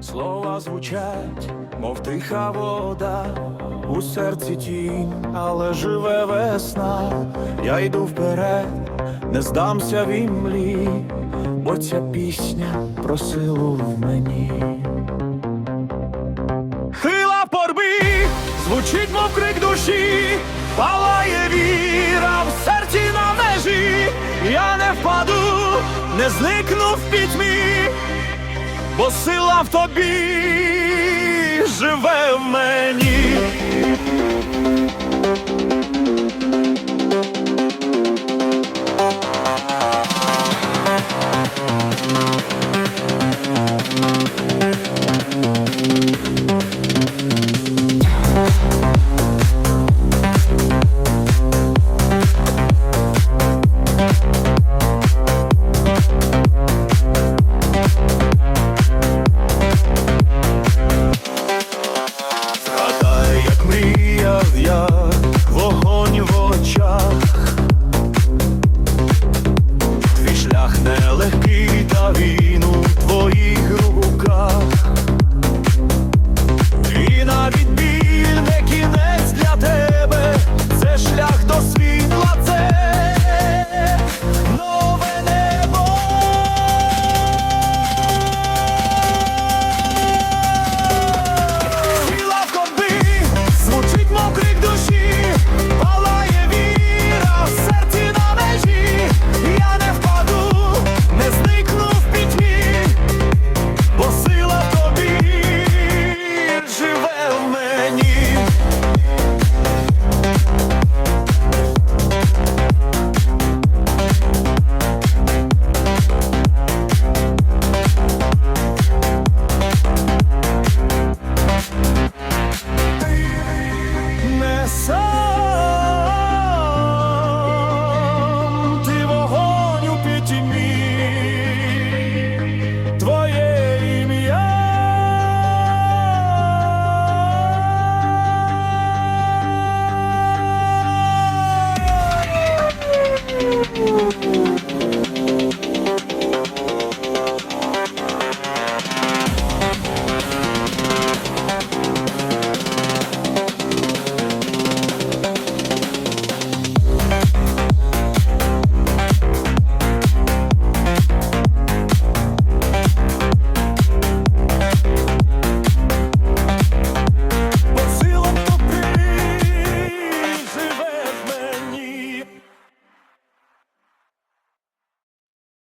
Слова звучать, мов тиха вода, у серці тінь, але живе весна. Я йду вперед, не здамся в імлі, бо ця пісня про силу в мені. Хила порби, звучить, мов крик душі, палає віра в серці на межі. Я не впаду, не зникну в пітьмі, бо сила в тобі живе в мені.